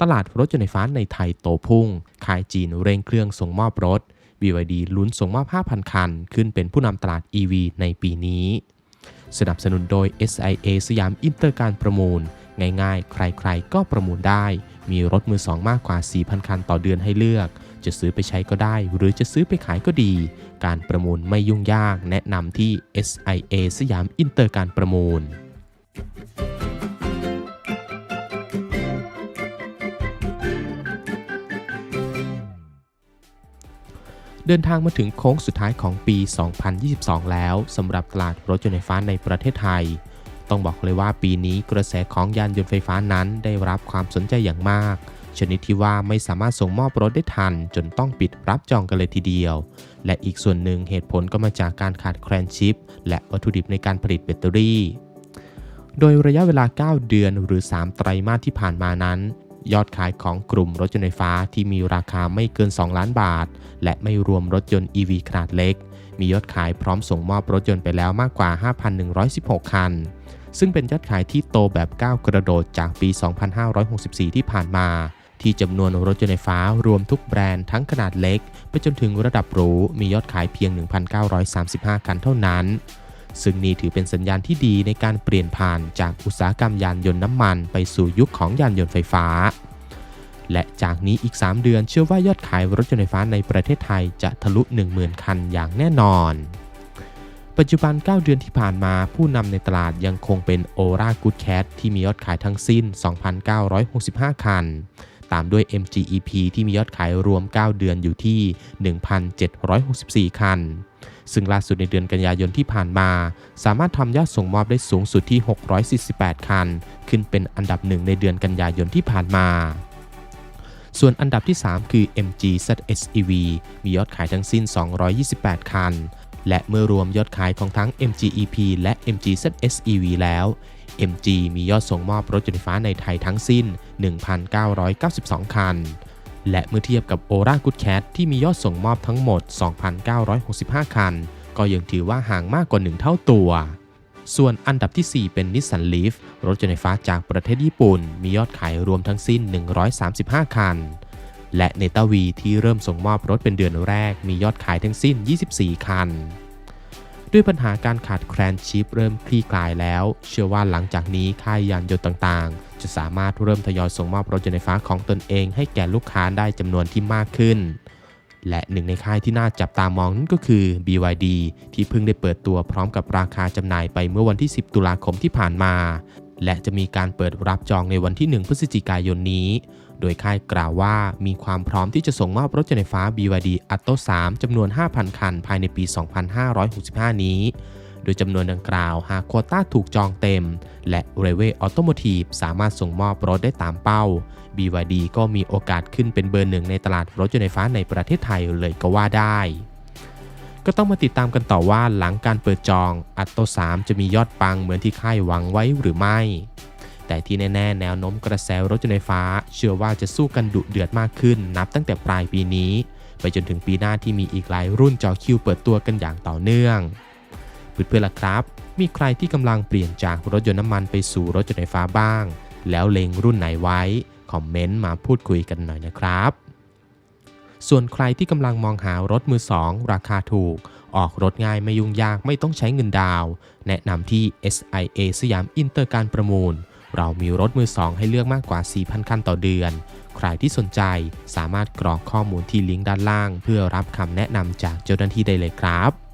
ตลาดรถยนต์ไฟฟ้าในไทยโตพุ่ง ขายจีนเร่งเครื่องส่งมอบรถ BYD ลุ้นส่งมอบ 5,000 คัน ขึ้นเป็นผู้นำตลาด EV ในปีนี้ สนับสนุนโดย SIA สยามอินเตอร์การประมูล ง่ายๆ ใครๆ ก็ประมูลได้ มีรถมือสองมากกว่า 4,000 คันต่อเดือนให้เลือก จะซื้อไปใช้ก็ได้ หรือจะซื้อไปขายก็ดี การประมูลไม่ยุ่งยาก แนะนำที่ SIA สยามอินเตอร์การประมูล เดินทางมาถึงโค้งสุดท้ายของปี 2022 แล้วสำหรับตลาดรถยนต์ไฟฟ้าในประเทศไทย ต้องบอกเลยว่าปีนี้กระแสของยานยนต์ไฟฟ้านั้นได้รับความสนใจอย่างมาก ชนิดที่ว่าไม่สามารถส่งมอบรถได้ทัน จนต้องปิดรับจองกันเลยทีเดียว และอีกส่วนหนึ่งเหตุผลก็มาจากการขาดแคลนชิป และวัตถุดิบในการผลิตแบตเตอรี่โดยระยะเวลา 9 เดือนหรือ 3 ไตรมาสที่ผ่านมานั้น ยอดขายของกลุ่มรถยนต์ไฟฟ้าที่มีราคาไม่เกิน 2 ล้านบาท และไม่รวมรถยนต์ EV ขนาดเล็ก มียอดขายพร้อมส่งมอบรถยนต์ไปแล้วมากกว่า 5,116 คัน ซึ่งเป็นยอดขายที่โตแบบก้าวกระโดดจากปี 2564 ที่ผ่านมา ที่จำนวนรถยนต์ไฟฟ้ารวมทุกแบรนด์ทั้งขนาดเล็ก ไปจนถึงระดับหรูมียอดขายเพียง 1,935 คันเท่านั้น ซึ่งนี่ถือเป็นสัญญาณที่ดีในการเปลี่ยนผ่านจากอุตสาหกรรมยานยนต์น้ำมันไปสู่ยุคของยานยนต์ไฟฟ้า และจากนี้อีก 3 เดือนเชื่อว่ายอดขายรถยนต์ไฟฟ้าในประเทศไทยจะทะลุ 10,000 คันอย่างแน่นอน ปัจจุบัน 9 เดือนที่ผ่านมาผู้นำในตลาดยังคงเป็น o r a Good Cat ที่มียอดขายทั้งสิ้น 2,965 คัน ตามด้วย MGEP ที่มียอดขายรวม 9 เดือนอยู่ที่ 1,764 คัน ซึ่งล่าสุดในเดือนกันยายนที่ผ่านมา สามารถทำยอดส่งมอบได้สูงสุดที่ 648 คัน ขึ้นเป็นอันดับหนึ่งในเดือนกันยายนที่ผ่านมาส่วนอันดับที่ 3 คือ MG ZSEV มียอดขายทั้งสิ้น 228 คัน และเมื่อรวมยอดขายของทั้ง MGEP และ MG ZSEV แล้ว MG มียอดส่งมอบรถยนต์ไฟฟ้าในไทยทั้งสิ้น 1,992 คัน และเมื่อเทียบกับ o r a Good Cat ที่มียอดส่งมอบทั้งหมด 2,965 คัน ก็ยังถือว่าห่างมากกว่า 1 เท่าตัว ส่วนอันดับที่ 4 เป็น Nissan Leaf รถยนต์ไฟฟ้าจากประเทศญี่ปุ่น มียอดขายรวมทั้งสิ้น 135 คัน และเนตาวีที่เริ่มส่งมอบรถเป็นเดือนแรก มียอดขายทั้งสิ้น 24 คันด้วยปัญหาการขาดแคลนชิปเริ่มคลี่คลายแล้ว เชื่อว่าหลังจากนี้ค่ายยานยนต์ต่าง จะสามารถเริ่มทยอยส่งมอบรถยนต์ไฟฟ้าของตนเอง ให้แก่ลูกค้าได้จำนวนที่มากขึ้น และหนึ่งในค่ายที่น่าจับตามองนั่นก็คือ BYD ที่เพิ่งได้เปิดตัวพร้อมกับราคาจำหน่ายไปเมื่อวันที่ 10 ตุลาคมที่ผ่านมา และจะมีการเปิดรับจองในวันที่ 1 พฤศจิกายนนี้ โดยค่ายกล่าวว่ามีความพร้อมที่จะส่งมอบรถยนต์ไฟฟ้า BYD Atto 3จำนวน 5,000 คัน ภายในปี 2565 นี้ โดยจำนวนดังกล่าวหากโควต้าถูกจองเต็ม และ r e w a y Automotive สามารถส่งมอบรถได้ตามเป้า BYD ก็มีโอกาสขึ้นเป็นเบอร์หนึ่งในตลาดรถยนต์ไฟฟ้าในประเทศไทยเลยก็ว่าได้ก็ต้องมาติดตามกันต่อว่าหลังการเปิดจองอัตโต3จะมียอดปังเหมือนที่ค่ายหวังไว้หรือไม่ แต่ที่แน่ๆ แนวโน้มกระแสรถยนต์ไฟฟ้า เชื่อว่าจะสู้กันดุเดือดมากขึ้น นับตั้งแต่ปลายปีนี้ ไปจนถึงปีหน้าที่มีอีกหลายรุ่นจอคิวเปิดตัวกันอย่างต่อเนื่อง เพื่อนๆล่ะครับ มีใครที่กำลังเปลี่ยนจากรถยนต์น้ำมันไปสู่รถยนต์ไฟฟ้าบ้าง แล้วเล็งรุ่นไหนไว้ คอมเมนต์มาพูดคุยกันหน่อยนะครับ ส่วนใครที่กำลังมองหารถมือสองราคาถูก ออกรถง่ายไม่ยุ่งยากไม่ต้องใช้เงินดาวน์แนะนำที่ SIA สยามอินเตอร์การประมูล เรามีรถมือสองให้เลือกมากกว่า 4,000 คันต่อเดือน ใครที่สนใจสามารถกรอกข้อมูลที่ลิงก์ด้านล่าง เพื่อรับคำแนะนำจากเจ้าหน้าที่ได้เลยครับ